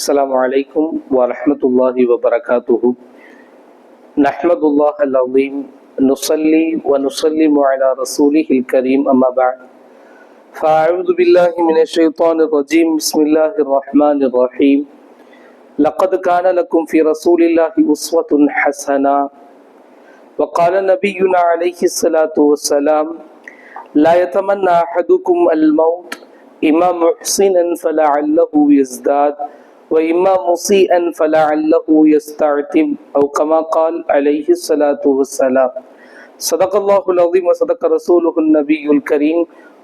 السلام عليكم ورحمة الله وبركاته. نحمد الله العظيم نصلي ونسلم على رسوله الكريم أما بعد. فأعوذ بالله من الشيطان الرجيم. بسم الله الرحمن الرحيم. لقد كان لكم في رسول الله أسوة حسنة. وقال نبينا عليه الصلاة والسلام لا يتمنى أحدكم الموت إما محسنا فلعله يزداد. وإما مسيئا فلعله يستعتب أو كما قال عليه الصلاة والسلام صدق الله العظيم وصدق رسوله النبي الكريم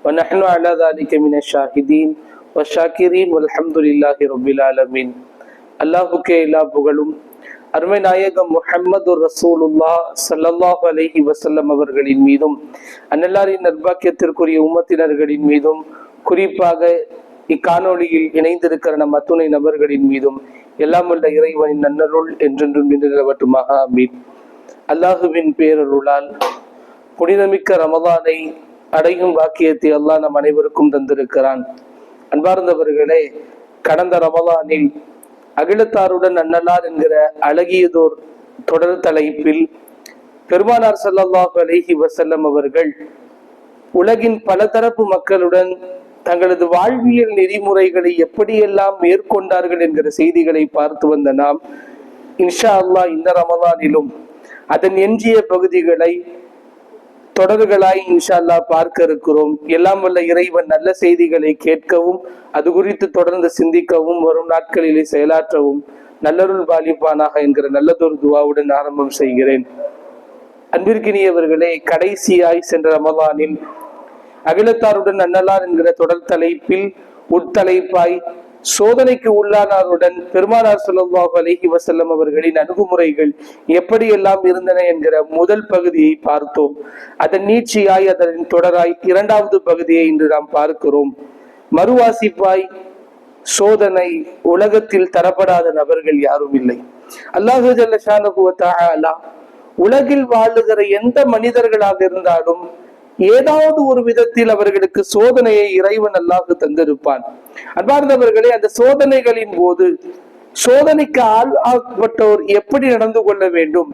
ونحن على ذلك من الشاهدين والشاكرين والحمد لله رب العالمين அல்லாஹுக்கே எல்லா புகழும் அருமை நாயகம் முஹம்மது ரசூலுல்லா ஸல்லல்லாஹு அலைஹி வஸல்லம் அவர்களின் மீதும் அன்னல்லாரின் நர்பாக்கியத்திற்குரிய உம்மத்தினர்களின் மீதும் குறிப்பாக இக்காணொளியில் இணைந்திருக்கிற நம் அத்துணை நபர்களின் மீதும் எல்லாம் உள்ள இறைவனின் நன்னருள் என்றென்றும் நின்று நிலவட்டுமாக அமீன் அல்லாஹுவின் பேரருளால் புனிதமிக்க ரமதானை அடையும் வாக்கியத்தை அல்லாஹ் நம் அனைவருக்கும் தந்திருக்கிறான். அன்பார்ந்தவர்களே கடந்த ரமதானில் அகிலத்தாருடன் அன்னலார் என்கிற அழகியதோர் தொடர் தலைப்பில் பெருமானார் சல்லாஹு அலஹி வசல்லம் அவர்கள் உலகின் பலதரப்பு மக்களுடன் தங்களது வாழ்வியல் நெறிமுறைகளை எப்படியெல்லாம் மேற்கொண்டார்கள் என்கிற செய்திகளை பார்த்து வந்த நாம் இன்ஷா அல்லாஹ் இந்த ரமதானிலும் அதன் எஞ்சிய பகுதிகளை தொடர்களாய் இன்ஷா அல்லாஹ் பார்க்க இருக்கிறோம். எல்லாம் வல்ல இறைவன் நல்ல செய்திகளை கேட்கவும் அது குறித்து தொடர்ந்து சிந்திக்கவும் வரும் நாட்களிலே செயலாற்றவும் நல்லருள் பாலிப்பானாக என்கிற நல்லதொரு துவாவுடன் ஆரம்பம் செய்கிறேன். அன்பிற்கினியவர்களே கடைசியாய் சென்ற ரமலானில் அகிலத்தாருடன் அண்ணலார் என்கிற தொடர் தலைப்பில் உட்தலைப்பாய் சோதனைக்கு உள்ளானாருடன் பெருமானார் ஸல்லல்லாஹு அலைஹி வசல்லம் அவர்களின் அணுகுமுறைகள் எப்படியெல்லாம் இருந்தன என்கிற முதல் பகுதியை பார்த்தோம். அதன் நீட்சியாய் அதன் தொடராய் இரண்டாவது பகுதியை இன்று நாம் பார்க்கிறோம். மறுவாசிப்பாய் சோதனை உலகத்தில் தரப்படாத நபர்கள் யாரும் இல்லை. அல்லாஹு ஜல்லஷானஹு உலகில் வாழுகிற எந்த மனிதர்களாக இருந்தாலும் ஏதாவது ஒரு விதத்தில் அவர்களுக்கு சோதனையை இறைவன் அல்லாஹ் தந்திருப்பான். அன்பார்ந்தவர்களே அந்த சோதனைகளின் போது சோதனைக்கு ஆளாக்கப்பட்டோர் எப்படி நடந்து கொள்ள வேண்டும்?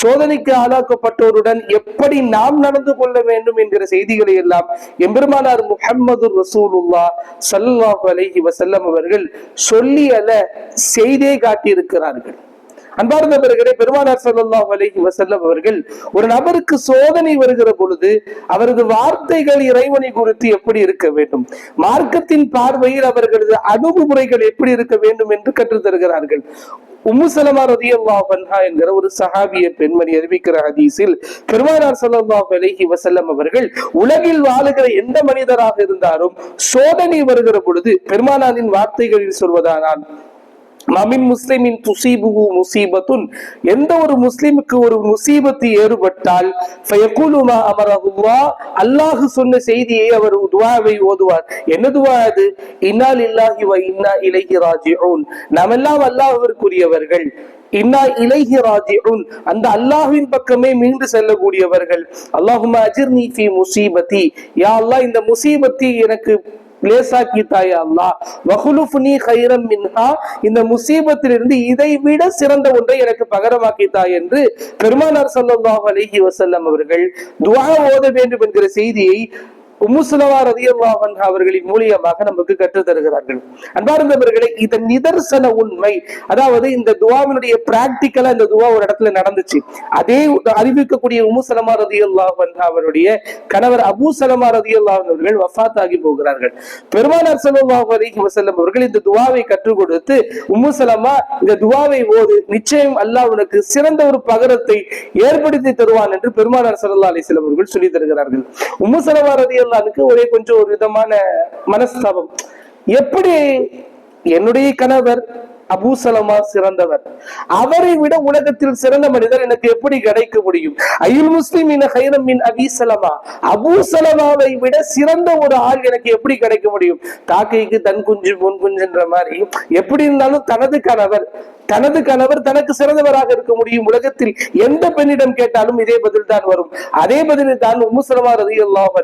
சோதனைக்கு ஆளாக்கப்பட்டோருடன் எப்படி நாம் நடந்து கொள்ள வேண்டும் என்கிற செய்திகளை எல்லாம் எம்பெருமானார் முஹம்மது ரசூலுல்லா சல்லாஹு அலஹி வசல்லம் அவர்கள் சொல்லி அல்ல செய்தே காட்டியிருக்கிறார்கள். அன்பார்ந்தவர்களே பெருமானார் சல்லாஹ் அலஹி வசல்லம் அவர்கள் ஒரு நபருக்கு சோதனை வருகிற பொழுது அவரது வார்த்தைகள் இறைவனை குறித்து எப்படி இருக்க வேண்டும்? மார்க்கத்தின் பார்வையில் அவர்களது அணுகுமுறைகள் எப்படி இருக்க வேண்டும் என்று கற்றுத் தருகிறார்கள். உம்மு சலமா ரதியல்லாஹு அன்ஹா என்கிற ஒரு சஹாபிய பெண்மணி அறிவிக்கிற ஹதீஸில் பெருமானார் சல்லா அலஹி வசல்லம் அவர்கள் உலகில் வாழுகிற எந்த மனிதராக இருந்தாலும் சோதனை வருகிற பொழுது பெருமானாரின் வார்த்தைகளில் சொல்வதானால் மமின் முஸ்லிமின் துசீபுகு முசீபத்துன். எந்த ஒரு முஸ்லிமுக்கு ஒரு முசீபத்து ஏற்பட்டால் ஃபயகுலுமா அமரஹுல்லா அல்லாஹ் சொன்ன செய்தியை அவர் துவாவை ஓதுவார். என்ன துவா அது? இன்னால் இல்லாஹி வ இன்னா இலைஹி ராஜிஊன். நாமெல்லாம் அல்லாஹ்விற்குரியவர்கள். இன்னா இலைஹி ராஜிஊன். அந்த அல்லாஹ்வின் பக்கமே மீண்டு செல்லக்கூடியவர்கள். அல்லாஹுமா அஜிர்னி ஃபி முசீபதி யா அல்லாஹ் இந்த முசீபத்தை எனக்கு லேசாக்கி தாயா அல்லா வகுலுஃபுனி கைரம் மின்ஹா. இந்த முசீபத்திலிருந்து இதை விட சிறந்த ஒன்றை எனக்கு பகரமாக்கி தாய் என்று பெருமானார் சல்லாஹ் அலிஹி வசல்லம் அவர்கள் துவா ஓத வேண்டும் என்கிற செய்தியை உம்முசுலவா ரதியல்லாஹு அவர்களின் மூலியமாக நமக்கு கற்றுத் தருகிறார்கள். அன்பார்ந்தவர்களே இதன் நிதர்சன உண்மை அதாவது இந்த துவாவினுடைய பிராக்டிக்கலா இந்த துவா ஒரு இடத்துல நடந்துச்சு. அதே அறிவிக்கக்கூடிய உமுசலமா ரதியல்லாஹு அவருடைய கணவர் அபூ சலமா ரதியல்லாஹு அவர்கள் வஃத் ஆகி போகிறார்கள். பெருமானார் ஸல்லல்லாஹு அலிஹி வசல்லம் அவர்கள் இந்த துவாவை கற்றுக் கொடுத்து உம்மு இந்த துவாவை ஓது நிச்சயம் அல்லாஹ் உனக்கு சிறந்த ஒரு பகரத்தை ஏற்படுத்தி தருவான் என்று பெருமானார் ஸல்லல்லாஹு அலைஹி அவர்கள் சொல்லி தருகிறார்கள். உம்மு ரதிய ரதியல்லாஹுக்கு ஒரே கொஞ்சம் ஒரு விதமான மனஸ்தாபம். எப்படி என்னுடைய கணவர் அபூசலமா சிறந்தவர். அவரை விட உலகத்தில் சிறந்த மனிதர் எனக்கு எப்படி கிடைக்க முடியும்? அயுல் முஸ்லிம் இன ஹைரம் அபீசலமா அபூசலமாவை விட சிறந்த ஒரு ஆள் எனக்கு எப்படி கிடைக்க முடியும்? காக்கைக்கு தன் குஞ்சு பொன் குஞ்சுன்ற மாதிரி. எப்படி இருந்தாலும் தனது கணவர் தனது கணவர் தனக்கு சிறந்தவராக இருக்க முடியும் உலகத்தில். எந்த பெண்ணிடம் கேட்டாலும் இதே பதில் தான் வரும். அதே பதில் தான் உம்முசலமா ரதி அல்லாஹ்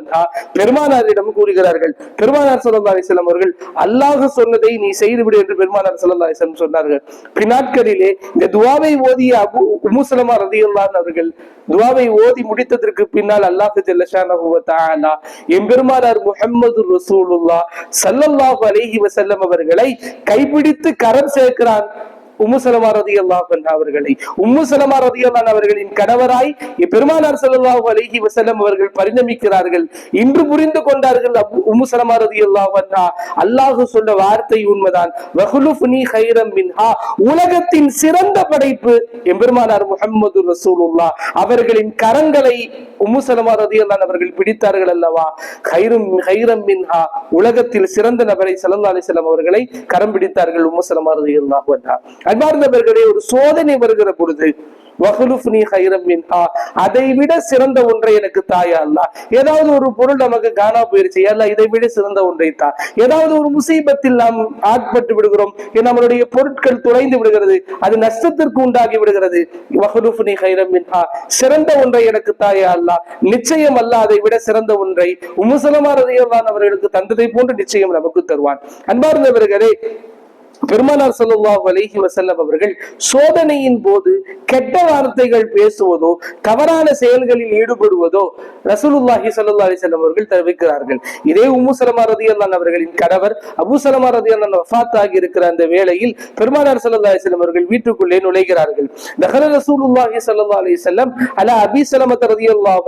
பெருமானாரிடம் கூறுகிறார்கள். பெருமானார் சல்லா அலிஸ்லாம் அவர்கள் அல்லாஹ் சொன்னதை நீ செய்துவிடு என்று பெருமானார் சல்லா அலிஸ்லாம் சொன்னார்கள். பின்னாட்களிலே இந்த துவாவை ஓதிய அபு உமுசலமா ரதியுல்லான் அவர்கள் துவாவை ஓதி முடித்ததற்கு பின்னால் அல்லாஹு ஜல்லஷானஹு வ எம்பெருமானார் முஹம்மது ரசூலுல்லா சல்லல்லாஹு அலைஹி வசல்லம் அவர்களை கைப்பிடித்து கரம் சேர்க்கிறான். உம்முசலமா ரதி அல்லாஹன் அவர்களை உம்முசலமா ரதி அல்லான் அவர்களின் கணவராய் பெருமானார் செல்லல்லாஹு அலஹி வசலம் அவர்கள் பரிணமிக்கிறார்கள். இன்று புரிந்து கொண்டார்கள் உம்முசலமா ரதி சலமா அல்லாஹு சொன்ன வார்த்தை உண்மைதான். மின்ஹா. உலகத்தின் சிறந்த படைப்பு எம்பெருமானார் முகமது ரசூலுல்லா அவர்களின் கரங்களை உம்முசலமா ரதி அல்லான் அவர்கள் பிடித்தார்கள் அல்லவா? ஹைரம் ஹைரம் மின்ஹா. உலகத்தில் சிறந்த நபரை சல்லா அலைஹி அவர்களை கரம் பிடித்தார்கள் உம்முசலமா ரதி ரதியல்லாஹு அன்பார்ந்தவர்களே ஒரு சோதனை வருகிற பொழுது அதை விட சிறந்த ஒன்றை எனக்கு தாயா அல்ல ஏதாவது ஒரு பொருள் நமக்கு காணா போயிருச்சு இதை விட சிறந்த ஒன்றை தான் ஏதாவது ஒரு முசீபத்தில் நாம் ஆட்பட்டு விடுகிறோம் நம்மளுடைய பொருட்கள் துளைந்து விடுகிறது அது நஷ்டத்திற்கு உண்டாகி விடுகிறது வஹலுஃப்னி ஹைரம் மின்ஹா சிறந்த ஒன்றை எனக்கு தாயா அல்லா நிச்சயம் அல்ல அதை விட சிறந்த ஒன்றை உமுசலமா ரதியல்லான் அவர்களுக்கு தந்ததை போன்று நிச்சயம் நமக்கு தருவான். அன்பார்ந்தவர்களே பெருமானார் ஸல்லல்லாஹு அலைஹி வசல்லம் அவர்கள் சோதனையின் போது கெட்ட வார்த்தைகள் பேசுவதோ தவறான செயல்களில் ஈடுபடுவதோ ரசூலுல்லாஹி சல்லா அலைஹி வஸல்லம் அவர்கள் தெரிவிக்கிறார்கள் இதே உம்மு சலமா ரதி அல்லான் அவர்களின் கணவர் அபு சலமா ரதி அல்லான் வஃத் ஆகி இருக்கிற அந்த வேளையில் பெருமானார் சல்லா அலைஹி வஸல்லம் அவர்கள் வீட்டுக்குள்ளே நுழைகிறார்கள். தஹல ரசூலுல்லாஹி சல்லா அலைஹி வஸல்லம் அலா அபி சலமத் ரதி அல்லாஹு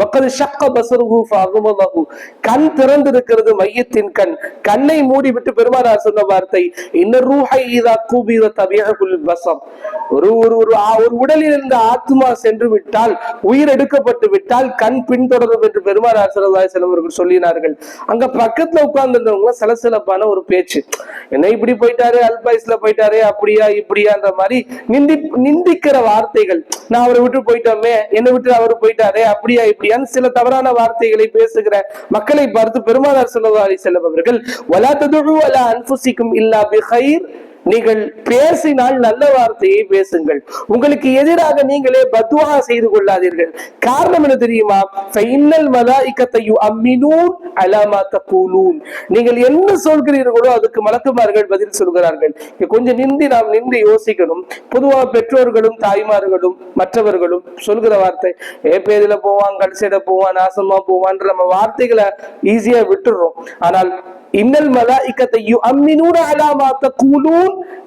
வக்கத் ஷக்க பஸருஹு ஃபஅதுமலஹு கண் திறந்திருக்கிறது மையத்தின் கண். கண்ணை மூடிவிட்டு பெருமானார் சொன்ன வார்த்தை இன்ன ரூஹை இதா கூபித தபியகுல் வசம் ஒரு ஒரு ஒரு ஒரு உடலில் இருந்த ஆத்மா சென்று விட்டால் உயிர் எடுக்கப்பட்டு விட்டால் கண் பின்தொடரும் என்று பெருமாள் ஸல்லல்லாஹு செல்வர்கள் அவர்கள் சொல்லினார்கள். அங்க பக்கத்துல உட்கார்ந்துருந்தவங்க சலசலப்பான ஒரு பேச்சு. என்ன இப்படி போயிட்டாரு அல்பாய்ஸ்ல போயிட்டாரு அப்படியா இப்படியான்ற மாதிரி நிந்தி நிந்திக்கிற வார்த்தைகள். நான் அவரை விட்டு போயிட்டோமே என்னை விட்டு அவர் போயிட்டாரே அப்படியா இப்படியான்னு சில தவறான வார்த்தைகளை பேசுகிற மக்களை பார்த்து பெருமானார் ஸல்லல்லாஹு அலைஹி வஸல்லம் அவர்கள் வலா ததுஉ அலா இல்லா ஹைர் நீங்கள் பேசினால் நல்ல வார்த்தையை பேசுங்கள். உங்களுக்கு எதிராக நீங்களே பத்வா செய்து கொள்ளாதீர்கள். காரணம் என்ன தெரியுமா? ஃபைனல் அம்மினூன் அலாமா நீங்கள் என்ன சொல்கிறீர்களோ அதுக்கு மலக்குமார்கள் பதில் சொல்கிறார்கள். கொஞ்சம் நின்று நாம் நின்று யோசிக்கணும். பொதுவா பெற்றோர்களும் தாய்மார்களும் மற்றவர்களும் சொல்கிற வார்த்தை ஏ பேதில போவான் கடைசியிட போவான் நாசமா போவான்ற நம்ம வார்த்தைகளை ஈஸியா விட்டுடுறோம் ஆனால் இன்னல் மலாயிக்கத்தை அம்மினூன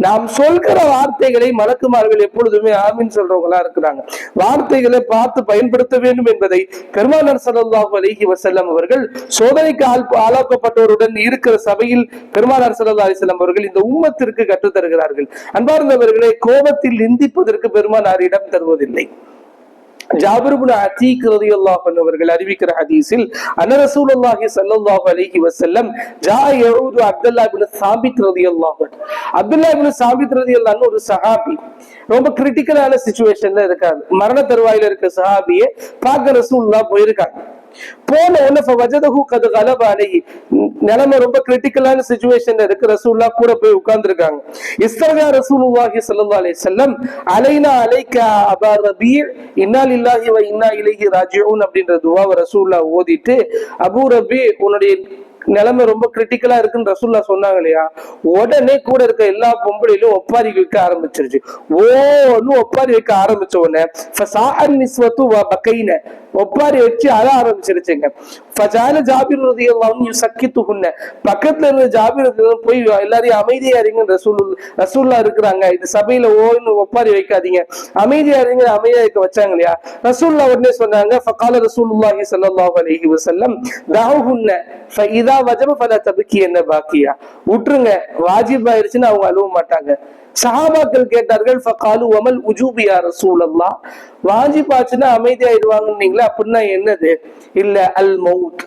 நாம் சொல்கிற வார்த்தைகளை மலக்குமார்கள் எப்பொழுதுமே ஆமின் சொல்றவங்களா இருக்கிறாங்க. வார்த்தைகளை பார்த்து பயன்படுத்த வேண்டும் என்பதை பெருமானார் ஸல்லல்லாஹு அலஹி வசல்லம் அவர்கள் சோதனைக்கு ஆள் ஆளாக்கப்பட்டவருடன் இருக்கிற சபையில் பெருமானார் ஸல்லல்லாஹு அலிசல்லாம் அவர்கள் இந்த உம்மத்திற்கு கற்றுத் தருகிறார்கள் அன்பார்ந்தவர்களே கோபத்தில் நிந்திப்பதற்கு பெருமானார் இடம் தருவதில்லை. ஜாபிர் இப்னு அத்தீக் ரலியல்லாஹு அவர்கள் அறிவிக்கிற ஹதீஸில் அன்ன ரசூலுல்லாஹி ஸல்லல்லாஹு அலைஹி வஸல்லம் ஜா யஊது அப்துல்லா இப்னு சாபித் ரலியல்லாஹு அன்ஹு. அப்துல்லாஹ் இப்னு சாபித் ரலியல்லாஹு அன்ஹு ஒரு சஹாபி. ரொம்ப கிரிட்டிக்கலான சுச்சுவேஷன்ல இருக்காரு. மரண தருவாயில இருக்க சஹாபியை பார்க்க ரசூலுல்லாஹ் போயிருக்காங்க. போன உடனே வஜதகு கது கலப அழகி நிலைமை ரொம்ப கிரிட்டிக்கலான சுச்சுவேஷன்ல இருக்கு. ரசூல்லா கூட போய் உட்கார்ந்துருக்காங்க. இஸ்தர்கா ரசூலுல்லாஹி ஸல்லல்லாஹு அலைஹி வஸல்லம் அலைனா அலைக்க அபா ரபீர் இன்னால் இல்லாஹி வ இன்னா இலகி ராஜிஊன் அப்படின்ற துவாவை ரசூல்லா ஓதிட்டு அபு ரபி உன்னுடைய நிலைமை ரொம்ப கிரிட்டிக்கலா இருக்குன்னு ரசூல்லா சொன்னாங்க இல்லையா உடனே கூட இருக்க எல்லா பொம்பளையிலும் ஒப்பாரி வைக்க ஆரம்பிச்சிருச்சு. ஓன்னு ஒப்பாரி வைக்க ஆரம்பிச்ச உடனே ஃபசாஹன் ஒப்பாரி வச்சு அழ ஆரம்பிச்சிருச்சுங்க. ஃபஜால ஜாபிர் ரதியல்லாஹு யுசக்கித்துஹுன்ன பக்கத்துல இருந்த ஜாபிர் போய் எல்லாரையும் அமைதியா இருங்க ரசூல் ரசூல்லா இருக்கிறாங்க. இது சபையில ஓன்னு ஒப்பாரி வைக்காதீங்க. அமைதியா இருங்க அமைதியா இருக்க வச்சாங்க இல்லையா ரசூல்லா உடனே சொன்னாங்க ஃபகால ரசூலுல்லாஹி சல்லாஹ் அலைஹி வசல்லம் தாஹுன்ன எல்லா வஜம பல தபக்கி என்ன பாக்கியா? விட்டுருங்க வாஜிப் ஆயிருச்சுன்னு அவங்க அழுவ மாட்டாங்க. சஹாபாக்கள் கேட்டார்கள் ஃபகாலு வமல் உஜூபியா ரசூலல்லா வாஜிப் ஆச்சுன்னா அமைதியாயிடுவாங்கன்னீங்களா அப்படின்னா என்னது? இல்ல அல் மவுத்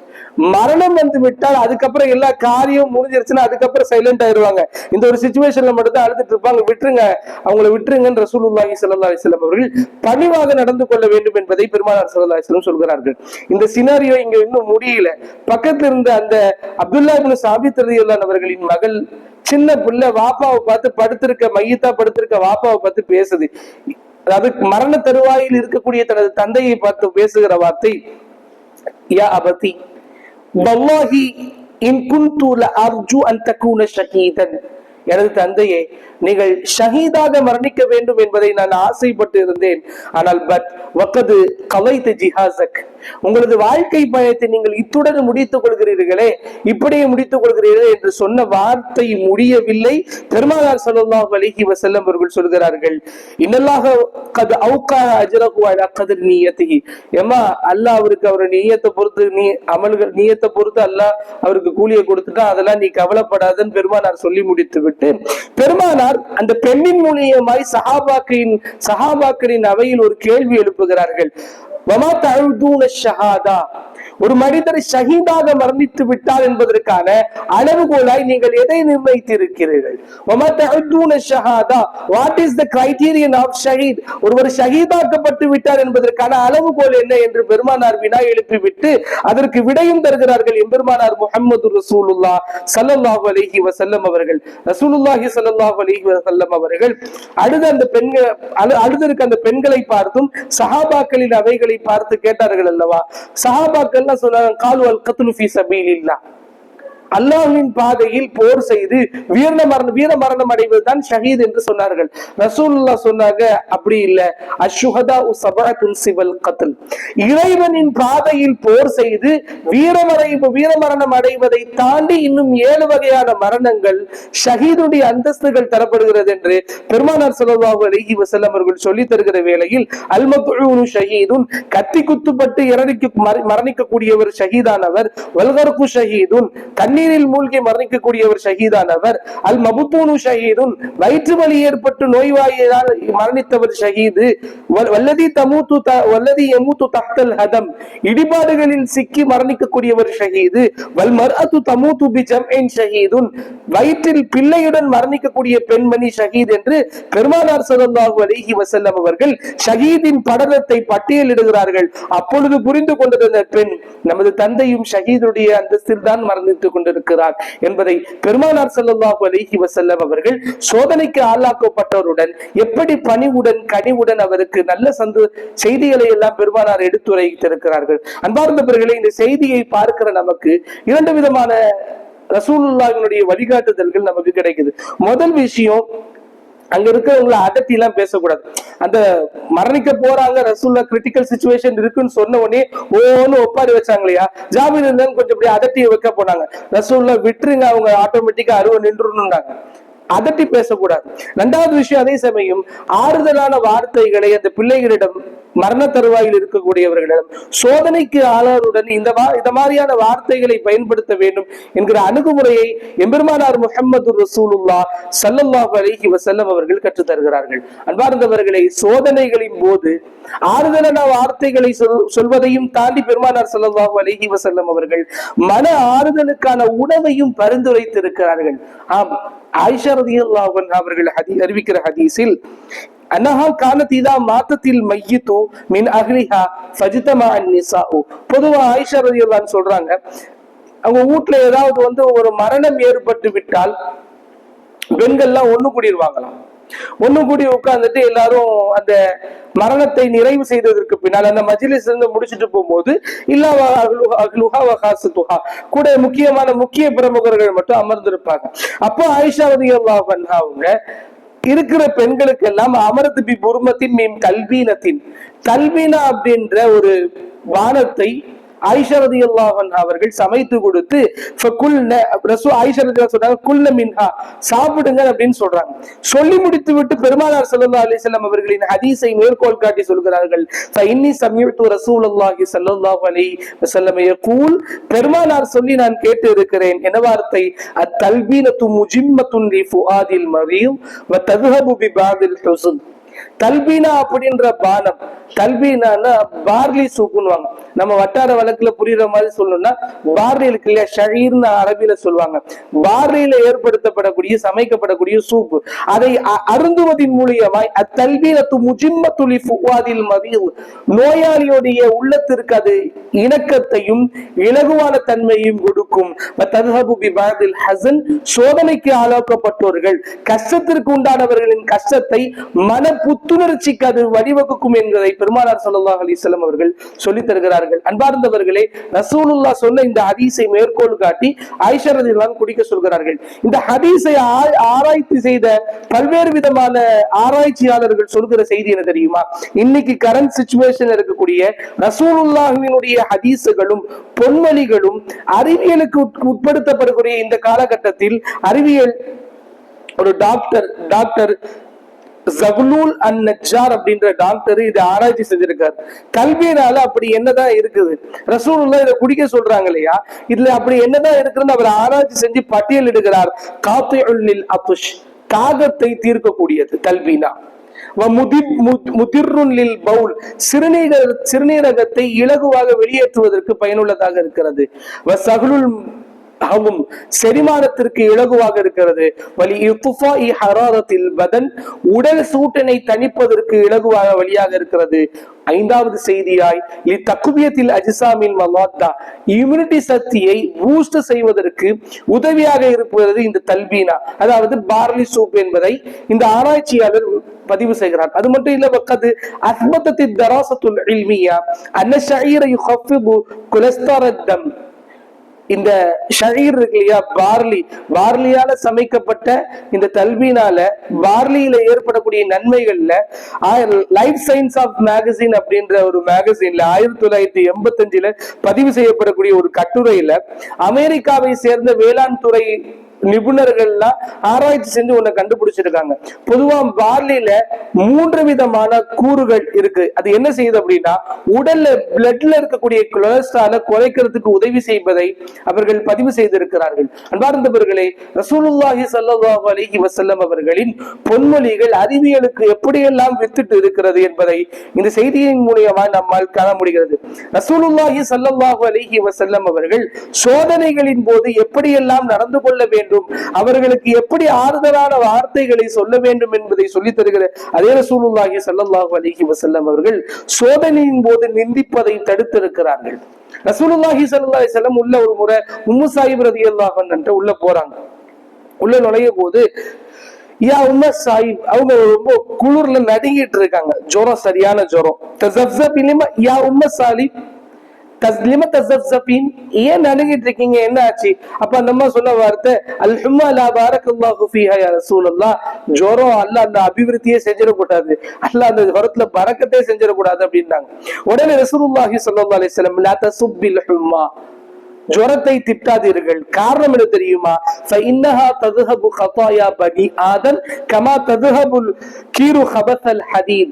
மரணம் வந்து விட்டால் அதுக்கப்புறம் எல்லா காரியம் முடிஞ்சிருச்சுன்னா அதுக்கப்புறம் சைலண்ட் ஆயிருவாங்க. இந்த ஒரு சுச்சுவேஷன்ல மட்டும் தான் அழுதுட்டு இருப்பாங்க. விட்டுருங்க. அவங்கள விட்டுருங்கன்னு ரசூலுல்லாஹி ஸல்லல்லாஹு அலிஸ்லாம் அவர்கள் பணிவாக நடந்து கொள்ள வேண்டும் என்பதை பெருமானார் ஸல்லல்லாஹு அலைஹி சொல்கிறார்கள். இந்த சினாரியோ இங்க இன்னும் முடியல. பக்கத்துல இருந்த அந்த அப்துல்லா இப்னு சாபித் ரதியுல்லான் அவர்களின் மகள் சின்ன பிள்ளை வாப்பாவை பார்த்து படுத்திருக்க மையத்தா படுத்திருக்க வாப்பாவை பார்த்து பேசுது. அதாவது மரண தருவாயில் இருக்கக்கூடிய தனது தந்தையை பார்த்து பேசுகிற வார்த்தை யா அபத்தி வல்லாஹி இன் குன்து அர்ஜு அன் தகூன ஷஹீதன் எனது தந்தையே நீங்கள் ஷஹீதாக மரணிக்க வேண்டும் என்பதை நான் ஆசைப்பட்டு இருந்தேன் ஆனால் பட் வக்கது கலைத்து ஜிஹாசக். உங்களது வாழ்க்கை பயத்தை நீங்கள் இத்துடன் முடித்துக் கொள்கிறீர்களே. இப்படியே முடித்துக் கொள்கிறீர்கள் என்று சொன்ன வார்த்தை முடியவில்லை. பெருமானார் ஸல்லல்லாஹு அலைஹி வசல்லம் அவர்கள் சொல்கிறார்கள் இன்னல்லாக கது அவுக்காக அஜரகு அலா கதிர் நியத்திஹி. ஏமா அல்லாஹ் அவருக்கு அவர் நீயத்தை பொறுத்து நீ அமல்கள் நீயத்தை பொறுத்து அல்லாஹ் அவருக்கு கூலியை கொடுத்துட்டா அதெல்லாம் நீ கவலைப்படாதன்னு பெருமானார் சொல்லி முடித்து விட்டு பெருமானார் அந்த பெண்ணின் மூலியமாய் சஹாபாக்களின் சஹாபாக்களின் அவையில் ஒரு கேள்வி எழுப்புகிறார்கள். வமா தழுதூன ஷஹாதா? ஒரு மனிதரை ஷஹீதாக மரணித்து விட்டார் என்பதற்கான அளவுகோலாய் நீங்கள் எதை நிர்ணயித்திருக்கிறீர்கள்? What is the criterion of ஷஹீத்? ஒருவர் ஷஹீதாக்கப்பட்டு விட்டார் என்பதற்கான அளவுகோல் என்ன என்று பெருமானார் வினா எழுப்பிவிட்டு அதற்கு விடையும் தருகிறார்கள் எம்பெருமானார் முகமது ரசூலுல்லா ஸல்லல்லாஹு அலஹி வசல்லம் அவர்கள். ரசூலுல்லாஹி ஸல்லல்லாஹு அலஹி வசல்லம் அவர்கள் அழுத அந்த பெண்கள் அழுதற்கு அந்த பெண்களை பார்த்தும் சஹாபாக்களின் அவைகளை பார்த்து கேட்டார்கள் அல்லவா? சஹாபாக்கள் சஹாபாக்கள்லாம் சொன்னாங்க காலு அல் கத்லு ஃபீ சபீலில்லா அல்லாஹின் பாதையில் போர் செய்து வீர மரணம் வீர மரணம் அடைவதுதான் ஷஹீத் என்று சொன்னார்கள். ரசூல்லா சொன்னாங்க அப்படி இல்லை. அஷுஹதா சபஅத்துன் சிவல் கத்தல் இறைவனின் பாதையில் போர் செய்து வீரமறை வீரமரணம் அடைவதை தாண்டி இன்னும் ஏழு வகையான மரணங்கள் ஷஹீதுடைய அந்தஸ்துகள் தரப்படுகிறது என்று பெருமானார் ஸல்லல்லாஹு அலைஹி வஸல்லம் அவர்கள் சொல்லி தருகிற வேளையில் அல் மக்ஊனு ஷஹீதுன். கத்தி குத்துப்பட்டு இறணிக்கு மரணிக்கக்கூடியவர் ஷஹீதானவர். வல்கர்கு ஷஹீதுன். தண்ணீரில் மூழ்கி மரணிக்கக்கூடிய ஒரு ஷஹீதானவர். அல் மபுத்தூனு ஷஹீதுன் வயிற்று வலி ஏற்பட்டு நோய்வாயினால் மரணித்தவர் ஷஹீது. வல்லதி தமூத்து வல்லதி எமூத்து தக்தல் ஹதம் இடிபாடுகளில் சிக்கி மரணிக்கக்கூடியவர் ஷஹீது. வல் மர்அத்து தமூத்து பி ஜம்இன் ஷஹீதுன் வயிற்றில் பிள்ளையுடன் மரணிக்கக்கூடிய பெண்மணி ஷஹீத் என்று பெருமானார் ஸல்லல்லாஹு அலிஹி வசல்லம் அவர்கள் ஷஹீதின் படலத்தை பட்டியலிடுகிறார்கள் அப்பொழுது புரிந்து கொண்டிருந்த பெண் நமது தந்தையும் ஷஹீதுடைய அந்தஸ்தில் தான் மரணித்துக் கொண்டிருக்கிறார். கொண்டிருக்கிறார் என்பதை பெருமானார் செல்லல்லாஹு அலைஹி வசல்லம் அவர்கள் சோதனைக்கு ஆளாக்கப்பட்டவருடன் எப்படி பணிவுடன் கனிவுடன் அவருக்கு நல்ல சந்து செய்திகளை எல்லாம் பெருமானார் எடுத்துரைத்திருக்கிறார்கள். அன்பார்ந்தவர்களே இந்த செய்தியை பார்க்கிற நமக்கு இரண்டு விதமான ரசூலுல்லாவினுடைய வழிகாட்டுதல்கள் நமக்கு கிடைக்குது. முதல் விஷயம் அங்க இருக்கிறவங்கள அதட்டி எல்லாம் பேசக்கூடாது. அந்த மரணிக்க போறாங்க ரசூல்ல கிரிட்டிக்கல் சுச்சுவேஷன் இருக்குன்னு சொன்ன உடனே ஓன்னு ஒப்பாரி வச்சாங்க இல்லையா ஜாமீன் இருந்தாலும் கொஞ்சம் இப்படி அதட்டி வைக்க போனாங்க. ரசூல்ல விட்டுருங்க அவங்க ஆட்டோமேட்டிக்கா அருவ நின்றுணுன்னாங்க அதட்டி பேசக்கூடாது. ரெண்டாவது விஷயம் அதே சமயம் ஆறுதலான வார்த்தைகளை அந்த பிள்ளைகளிடம் மரண தருவாயில் இருக்கக்கூடியவர்களிடம் சோதனைக்கு ஆளாருடன் இந்த இந்த மாதிரியான வார்த்தைகளை பயன்படுத்த வேண்டும் என்கிற அணுகுமுறையை எம்பெருமானார் முகமது ரசூலுல்லா சல்லல்லாஹ் அலிஹி வசல்லம் அவர்கள் கற்றுத் தருகிறார்கள். அன்பார்ந்தவர்களை சோதனைகளின் போது ஆறுதலான வார்த்தைகளை சொல் சொல்வதையும் தாண்டி பெருமானார் ஸல்லல்லாஹு அலிஹி வசல்லம் அவர்கள் மன ஆறுதலுக்கான உணவையும் பரிந்துரைத்திருக்கிறார்கள். ஆம் ஆயிஷா ரதி அவர்கள் ஹதி அறிவிக்கிற ஹதீஸில் அன்னஹா காலத் இதா மாத்தத்தில் மையித்து மின் அஹ்லிஹா ஃபஜ்தமா அந்நிசாஉ பொதுவா ஆயிஷா ரலியல்லாஹு சொல்றாங்க அவங்க வீட்ல ஏதாவது வந்து ஒரு மரணம் ஏற்பட்டு விட்டால் பெண்கள்லாம் ஒண்ணு கூடிடுவாங்களாம் ஒண்ணு கூடி உட்கார்ந்துட்டு எல்லாரும் அந்த மரணத்தை நிறைவு செய்ததற்கு பின்னால் அந்த மஜிலிஸ் இருந்து முடிச்சிட்டு போகும்போது இல்லா வ- கூட முக்கியமான முக்கிய பிரமுகர்கள் மட்டும் அமர்ந்திருப்பாங்க அப்போ ஆயிஷா ரலியல்லாஹு அவங்க இருக்கிற பெண்களுக்கெல்லாம் அமரது பி புர்மத்தின் மீன் கல்வீனத்தின். கல்வீனா அப்படின்ற ஒரு வானத்தை ஐஷரதி அல்லாஹன் அவர்கள் சமைத்து கொடுத்து ரசூ ஐஷரதி சொல்றாங்க குல்ல மின்ஹா சாப்பிடுங்க அப்படின்னு சொல்றாங்க. சொல்லி முடித்து விட்டு பெருமானார் சல்லா அலிசல்லாம் அவர்களின் ஹதீஸை மேற்கோள் காட்டி சொல்கிறார்கள் இன்னி சமயத்து ரசூல் அல்லாஹி சல்லாஹ் அலி வசல்லமைய கூல் பெருமானார் சொல்லி நான் கேட்டு இருக்கிறேன் என வார்த்தை? அத்தல்பீனத்து முஜிம்மத்துன் ஃபுஆதில் மரியும் வ ததுஹபு பி பாதில் ஹுஸ்ன் தல்பீனா அப்படின்ற பானம். தல்பீனான்னா பார்லி சூப்புன்னுவாங்க நம்ம வட்டார வழக்குல புரியுற மாதிரி சொல்லணும்னா பார்லி இருக்கு இல்லையா? ஷஹீர்னு அரபியில சொல்லுவாங்க. பார்லியில ஏற்படுத்தப்படக்கூடிய சமைக்கப்படக்கூடிய சூப்பு அதை அ- அருந்துவதின் மூலியமாய் அத்தல்பீனத்து துளி ஃபுவாதில் மதியில் நோயாளியுடைய உள்ளத்திற்கு அது இணக்கத்தையும் இலகுவான தன்மையும் கொடுக்கும். ஹசன் சோதனைக்கு ஆளாக்கப்பட்டோர்கள். கஷ்டத்திற்கு உண்டானவர்களின் கஷ்டத்தை மன புத்துணர்ச்சிக்கு அது வழிவகுக்கும் என்பதை பெருமானார் ஸல்லல்லாஹு அலைஹி அவர்கள் சொல்லித் தருகிறார்கள். அன்பார்ந்தவர்களே ரசூலுல்லா சொன்ன இந்த ஹதீஸை மேற்கோள் காட்டி ஆயிஷா குடிக்க சொல்கிறார்கள். இந்த ஹதீஸை ஆராய்ச்சி செய்த பல்வேறு விதமான ஆராய்ச்சியாளர்கள் சொல்கிற செய்தி என்ன தெரியுமா? இன்னைக்கு கரண்ட் சுச்சுவேஷன் இருக்கக்கூடிய ரசூலுல்லாஹினுடைய ஹதீஸுகளும் பொன்மொழிகளும் அறிவியலுக்கு உட்படுத்தப்படக்கூடிய இந்த காலகட்டத்தில் அறிவியல் ஒரு doctor doctor Zaghloul an Najjar அப்படின்ற டாக்டர் இதை ஆராய்ச்சி செஞ்சிருக்காரு. கல்வியினால அப்படி என்னதான் இருக்குது? ரசூலுல்லா இதை குடிக்க சொல்றாங்க இல்லையா? இதுல அப்படி என்னதான் இருக்குன்னு அவர் ஆராய்ச்சி செஞ்சு பட்டியல் பட்டியலிடுகிறார் காத்தியுள்ளில் அத்துஷ். தாகத்தை தீர்க்கக்கூடியது கல்வினா. முதிர்ருன்லில் பவுல். சிறுநீர சிறுநீரகத்தை இலகுவாக வெளியேற்றுவதற்கு பயனுள்ளதாக இருக்கிறது. சகுலுல் ஆகும். செரிமானத்திற்கு இலகுவாக இருக்கிறது. வலி இஃபா இ ஹராரத்தில் பதன் உடல் சூட்டினை தணிப்பதற்கு இலகுவாக வழியாக இருக்கிறது. ஐந்தாவது செய்தியாய் லி தக்குவியத்தில் அஜிசாமின் மலாத்தா இம்யூனிட்டி சக்தியை பூஸ்ட் செய்வதற்கு உதவியாக இருப்பது இந்த தல்பீனா. அதாவது பார்லி சூப் என்பதை இந்த ஆராய்ச்சியாளர் பதிவு செய்கிறார். அது மட்டும் இல்ல பக்கத்து அஸ்மத்தத்தின் தராசத்துல் இல்மியா. அன்ன ஷஈர யுஹஃபிது குலஸ்தாரத் தம். இந்த ஷரீர் இருக்கு இல்லையா? பார்லி. பார்லியால சமைக்கப்பட்ட இந்த தல்வினால பார்லியில ஏற்படக்கூடிய நன்மைகள்ல லைஃப் சயின்ஸ் ஆஃப் மேகசின் அப்படின்ற ஒரு மேகசின்ல ஆயிரத்தி தொள்ளாயிரத்தி எண்பத்தி அஞ்சுல பதிவு செய்யப்படக்கூடிய ஒரு கட்டுரையில அமெரிக்காவை சேர்ந்த வேளாண் துறை நிபுணர்கள்லாம் ஆராய்ச்சி செஞ்சு ஒண்ணு கண்டுபிடிச்சிருக்காங்க. பொதுவா பார்லியில மூன்று விதமான கூறுகள் இருக்கு. அது என்ன செய்யுது அப்படின்னா உடல்ல பிளட்ல இருக்கக்கூடிய கொலஸ்ட்ரால குறைக்கிறதுக்கு உதவி செய்வதை அவர்கள் பதிவு செய்திருக்கிறார்கள். அன்பார்ந்தவர்களே ரசூலுல்லாஹி ஸல்லல்லாஹு அலிஹி வசல்லம் அவர்களின் பொன்மொழிகள் அறிவியலுக்கு எப்படியெல்லாம் வித்துட்டு இருக்கிறது என்பதை இந்த செய்தியின் மூலியமா நம்மால் காண முடிகிறது. ரசூலுல்லாஹி ஸல்லல்லாஹு அலிஹி வசல்லம் அவர்கள் சோதனைகளின் போது எப்படியெல்லாம் நடந்து கொள்ள வேண்டும் வேண்டும். அவர்களுக்கு எப்படி ஆறுதலான வார்த்தைகளை சொல்ல வேண்டும் என்பதை சொல்லி தருகிற அதே ரசூலுல்லாஹி ஸல்லல்லாஹு அலிஹி வசல்லம் அவர்கள் சோதனையின் போது நிந்திப்பதை தடுத்திருக்கிறார்கள். ரசூலுல்லாஹி ஸல்லல்லாஹு செல்லம் உள்ள ஒரு முறை உம்மு சாஹிப் ரலியல்லாஹு அன்ஹு உள்ள போறாங்க. உள்ள நுழைய போது யா உம்ம சாஹிப் அவங்க ரொம்ப குளிர்ல நடுங்கிட்டு இருக்காங்க. ஜுரம் சரியான ஜுரம். யா உம்ம சாலிப் தஸ்லிம தஸப்ஸபின் ஏன் நடுங்கிட்டு இருக்கீங்க? என்ன ஆச்சு? அப்ப அந்த அம்மா சொன்ன வார்த்தை அல்ஹும்மா லா பாரக்கல்லாஹு ஃபீஹா யா ரசூலல்லா ஜுரம் அல்ல அந்த அபிவிருத்தியே செஞ்சிடக்கூடாது. அல்ல அந்த ஜுரத்துல பறக்கத்தே செஞ்சிடக்கூடாது அப்படின்னாங்க. உடனே ரசூலுல்லாஹி ஸல்லல்லாஹு அலைஹி வஸல்லம் லா தசுப்பில் ஹும்மா ஜுரத்தை திட்டாதீர்கள் காரணம் என்ன தெரியுமா فإنها تذهب خطايا بني آدم كما تذهب الكير خبث الحديد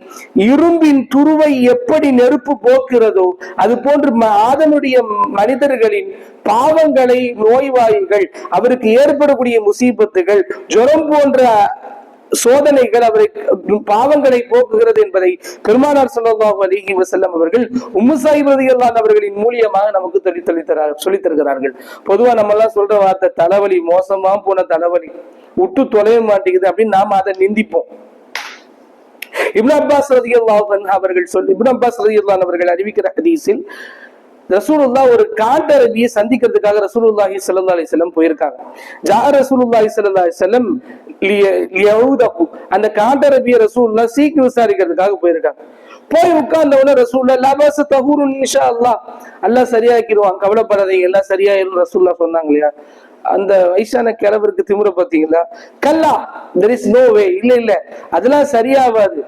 இரும்பின் துருவை எப்படி நெருப்பு போக்குறதோ அது போன்று ம- ஆதமுடைய மனிதர்களின் பாவங்களை நோய்வாய்கள் அவருக்கு ஏற்படக்கூடிய முசீபத்துகள் ஜுரம் போன்ற சோதனைகள் அவரை பாவங்களை போக்குகிறது என்பதை பெருமானார் ஸல்லல்லாஹு அலிஹி வசல்லம் அவர்கள் உம்மு சாஹிப் அவர்களின் மூலியமாக நமக்கு சொல்லி சொல்லித்தரார் சொல்லித்தருகிறார்கள் பொதுவா நம்ம எல்லாம் சொல்ற வார்த்தை தலைவலி மோசமா போன தலைவலி விட்டு தொலைய மாட்டேங்குது அப்படின்னு நாம அதை நிந்திப்போம். இப்னு அப்பாஸ் ரலியல்லாஹு அவர்கள் சொல் இப்னு அப்பாஸ் ரலியல்லாஹு அவர்கள் அறிவிக்கிற ஹதீஸில் ரசூலுல்லா ஒரு காட்டரபியை சந்திக்கிறதுக்காக ரசூலுல்லாஹி சல்லா அலி செல்லம் போயிருக்காங்க. ஜா ரசூலுல்லாஹி சல்லா அலைஹி வஸல்லம் அந்த காட்டரபியை ரசூல்லா சீக்கு விசாரிக்கிறதுக்காக போயிருக்காங்க. போய் உட்கார்ந்த உடனே ரசூல்லா லபாச தஹூருன் நிஷா அல்லாஹ் எல்லாம் சரியாக்கிடுவான் கவலைப்படாதீங்க எல்லாம் சரியாயிரும் ரசூல்லா சொன்னாங்க இல்லையா? அந்த வயசான கிழவருக்கு திமிர பார்த்தீங்களா? கல்லா தெர் இஸ் நோ வே இல்ல இல்ல அதெல்லாம் சரியாவாது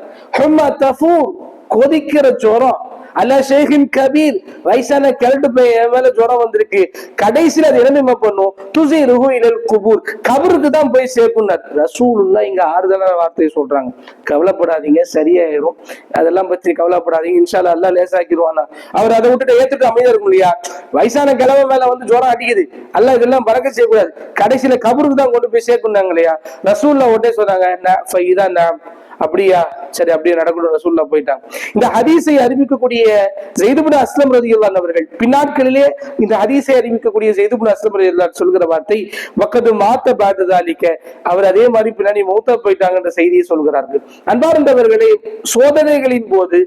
கொதிக்கிற ஜுரம். அல்ல ஷேகின் கபீர் வயசான கிழட்டு என் மேல ஜுரம் வந்திருக்கு. கடைசியில அது என்ன பண்ணும். துசி ருகு இழல் குபூர். கபருக்கு தான் போய் சேர்க்குனார் ரசூலுல்லா இங்க ஆறுதலான வார்த்தையை சொல்றாங்க. கவலைப்படாதீங்க சரியாயிரும். அதெல்லாம் பத்தி கவலைப்படாதீங்க. இன்ஷால்லா எல்லாம் லேசாக்கிடுவானா அவர் அதை விட்டுட்டு ஏத்துட்டு அமைதியா இருக்கும் இல்லையா? வயசான கிழமை மேல வந்து ஜுரம் அடிக்குது. அல்ல இதெல்லாம் பறக்க செய்யக்கூடாது. கடைசியில கபருக்கு தான் கொண்டு போய் சேர்க்குனாங்க இல்லையா? ரசூல்லா உடனே சொன்னாங்க அப்படியா? சரி அப்படியே நடக்கணும் ரசூல்லா போயிட்டாங்க. இந்த ஹதீஸை அறிவிக்கக்கூடிய ஜெய்துபுன் அஸ்லம் ரதியுல்லான் அவர்கள் பின்னாட்களிலே இந்த ஹதீஸை அறிவிக்கக்கூடிய ஜெய்துபுன் அஸ்லம் ரதியுல்லான் சொல்கிற வார்த்தை வக்கது மாத்த பாததாலிக்க அவர் அதே மாதிரி பின்னாடி மௌத்தா போயிட்டாங்கன்ற செய்தியை சொல்கிறார்கள். அன்பார்ந்தவர்களே சோதனைகளின் போது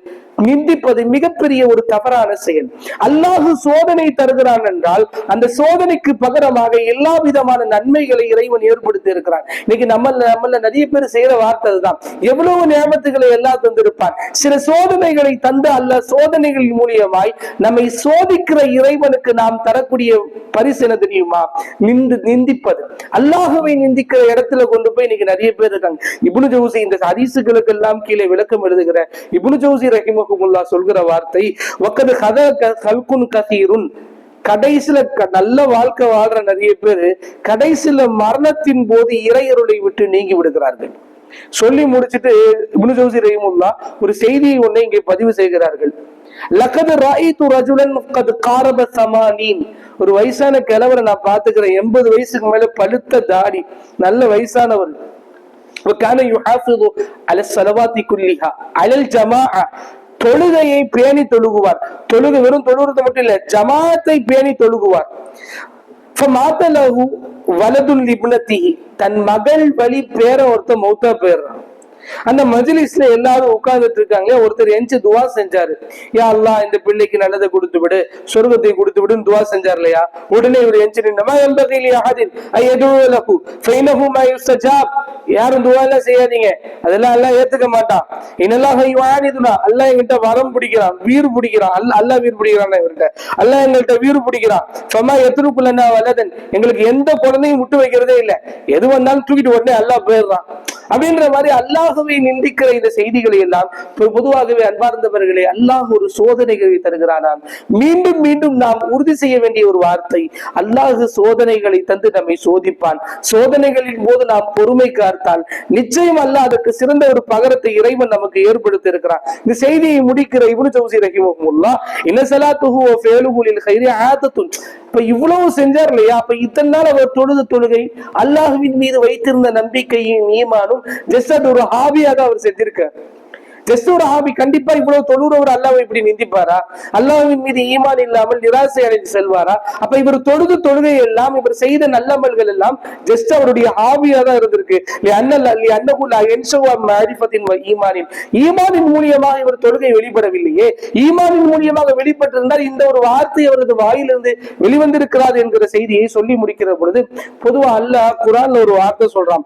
நிந்திப்பது மிகப்பெரிய ஒரு தவறான செயல். அல்லாஹு சோதனை தருகிறான் என்றால் அந்த சோதனைக்கு பகரமாக எல்லா விதமான நன்மைகளை இறைவன் ஏற்படுத்தி இருக்கிறான். இன்னைக்கு நம்ம நம்மள நிறைய பேர் செய்யற வார்த்தை தான் எவ்வளவு நியமத்துகளை எல்லாம் தந்திருப்பான். சில சோதனைகளை தந்து அல்ல சோதனைகள் மூலியமாய் நம்மை சோதிக்கிற இறைவனுக்கு நாம் தரக்கூடிய பரிசு என்ன தெரியுமா? நிந்து நிந்திப்பது. அல்லாஹுவை நிந்திக்கிற இடத்துல கொண்டு போய் இன்னைக்கு நிறைய பேர் இருக்காங்க. இபுனு ஜவுசி இந்த ஹதீசுகளுக்கு எல்லாம் கீழே விளக்கம் எழுதுகிற இபுனு ஜவுசி ரஹிமகுமுல்லா சொல்கிற வார்த்தை ஒக்கது கத கல்குன் கசீருன் கடைசியில க- நல்ல வாழ்க்கை வாழ்ற நிறைய பேரு கடைசியில மரணத்தின் போது இறையருளை விட்டு நீங்கி விடுகிறார்கள் சொல்லி முடிச்சிட்டு இப்னு ஜவுசி ரஹிமுல்லா ஒரு செய்தியை ஒன்றை இங்கே பதிவு செய்கிறார்கள் லக்கது ராயித்து ரஜுலன் கது காரப சமானீன் ஒரு வயசான கிழவரை நான் பாத்துக்கிறேன் எண்பது வயசுக்கு மேல பழுத்த தாடி நல்ல வயசானவர் وكان يحافظ على الصلوات كلها على الجماعة தொழுகையை பேணி தொழுகுவார். தொழுகை வெறும் தொழுகிறது மட்டும் இல்ல ஜமாத்தை பேணி தொழுகுவார். வலதுல் இப்னத்திஹி தன் மகள் வழி பேர ஒருத்த மௌத்தா போயிடுறான். அந்த மஜிலிஸ்ல எல்லாரும் உட்கார்ந்துட்டு இருக்காங்க ஒருத்தர் எஞ்சி துவா செஞ்சாரு. யா அல்லா இந்த பிள்ளைக்கு நல்லதை கொடுத்து விடு. சொர்க்கத்தை கொடுத்து விடுன்னு துவா செஞ்சார் இல்லையா உடனே இவர் எஞ்சி நின்னமா எம்பகையில் யாதில் ஐயதுலகு ஃபைனஹு மா யுஸ்தஜாப். யாரும் துவா எல்லாம் செய்யாதீங்க. அதெல்லாம் எல்லாம் ஏத்துக்க மாட்டான். இன்னெல்லாம் வாணிதுனா அல்லாஹ் எங்கிட்ட வரம் பிடிக்கிறான் வீர் பிடிக்கிறான். அல்ல அல்லாஹ் வீர் பிடிக்கிறான் இவர்கிட்ட. அல்லாஹ் எங்கள்கிட்ட வீர் பிடிக்கிறான். ஃபமா எத்திருக்குள்ளா வல்லதன் எங்களுக்கு எந்த குழந்தையும் விட்டு வைக்கிறதே இல்ல. எது வந்தாலும் தூக்கிட்டு உடனே அல்லாஹ் போயிடுறான். அப்படின்ற மாதிரி அல்லாஹ் அல்லாஹுவை நிந்திக்கிற இந்த செய்திகளை எல்லாம் பொதுவாகவே அன்பார்ந்தவர்களே அல்லாஹ் ஒரு சோதனைகளை தருகிறானாம். மீண்டும் மீண்டும் நாம் உறுதி செய்ய வேண்டிய ஒரு வார்த்தை அல்லாஹு சோதனைகளை தந்து நம்மை சோதிப்பான். சோதனைகளின் போது நாம் பொறுமை காத்தால் நிச்சயம் அல்ல அதற்கு சிறந்த ஒரு பகரத்தை இறைவன் நமக்கு ஏற்படுத்தி இருக்கிறான் இந்த செய்தியை முடிக்கிற இவனு சௌசி ரஹிமஹுல்லா இனசலா ஸலாத்துஹு வ ஃபிஅலுஹு கைரி ஆதத்துன். இப்ப இவ்வளவு செஞ்சார் இல்லையா அப்ப இத்தனை நாள் அவர் தொழுது தொழுகை அல்லாஹுவின் மீது வைத்திருந்த நம்பிக்கையும் ஈமானும் ஜஸ்ட் ஒரு ஒரு ஹாபியாக அவர் செஞ்சிருக்கார் கிறிஸ்துவோட ஆவி கண்டிப்பா இவ்வளவு தொழுறவர் அல்லாவை இப்படி நிந்திப்பாரா? அல்லாவின் மீது ஈமான் இல்லாமல் நிராசை அடைந்து செல்வாரா? அப்ப இவர் தொழுது தொழுகை எல்லாம் இவர் செய்த நல்லமல்கள் எல்லாம் ஜஸ்ட் அவருடைய ஆவியா தான் இருந்திருக்கு. ஈமானின். ஈமானின் மூலியமாக இவர் தொழுகை வெளிப்படவில்லையே. ஈமானின் மூலியமாக வெளிப்பட்டிருந்தால் இந்த ஒரு வார்த்தை அவரது வாயிலிருந்து வெளிவந்திருக்கிறார் என்கிற செய்தியை சொல்லி முடிக்கிற பொழுது பொதுவா அல்லாஹ் குரான் ஒரு வார்த்தை சொல்றான்.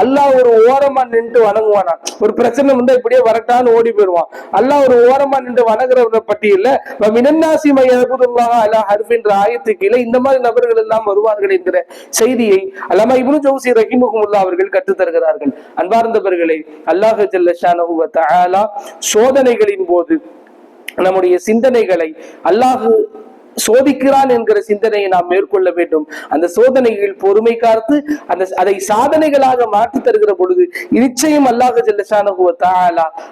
அல்லாஹ் ஒரு ஓரமா நின்று வணங்குவானா? ஒரு பிரச்சனை வந்து இப்படியே வரட்டான்னு ஓடி போயிடுவான். அல்ல ஒரு ஓரமா நின்று வணங்குறவர பட்டியல மினன்னாசி மையபுதுல்லாஹ் அலா ஹர்ஃபின்ற ஆயத்துக்கு கீழே இந்த மாதிரி நபர்கள் எல்லாம் வருவார்கள் என்கிற செய்தியை அல்லாம இப்னு ஜோசி ரஹிமுகமுல்லா அவர்கள் கற்றுத்தருகிறார்கள் அன்பார்ந்தவர்களை அல்லாஹ் ஜல்ல சோதனைகளின் போது நம்முடைய சிந்தனைகளை அல்லாஹு சோதிக்கிறான் என்கிற சிந்தனையை நாம் மேற்கொள்ள வேண்டும். அந்த சோதனைகள் பொறுமை காத்து அந்த அதை சாதனைகளாக மாற்றி தருகிற பொழுது நிச்சயம் அல்லாஹ் ஜல்லஷானஹு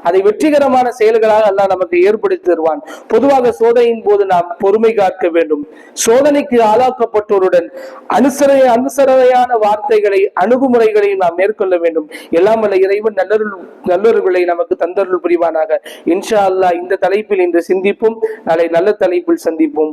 அதை வெற்றிகரமான செயல்களாக அல்லாஹ் நமக்கு ஏற்படுத்தி தருவான். பொதுவாக சோதனையின் போது நாம் பொறுமை காக்க வேண்டும். சோதனைக்கு ஆளாக்கப்பட்டோருடன் அனுசர அனுசரணையான வார்த்தைகளை அணுகுமுறைகளை நாம் மேற்கொள்ள வேண்டும். எல்லாம் வல்ல இறைவன் நல்லருள் நல்லொருகளை நமக்கு தந்தருள் புரிவானாக. இன்ஷா அல்லாஹ் இந்த தலைப்பில் இன்று சிந்திப்போம். நாளை நல்ல தலைப்பில் சந்திப்போம்.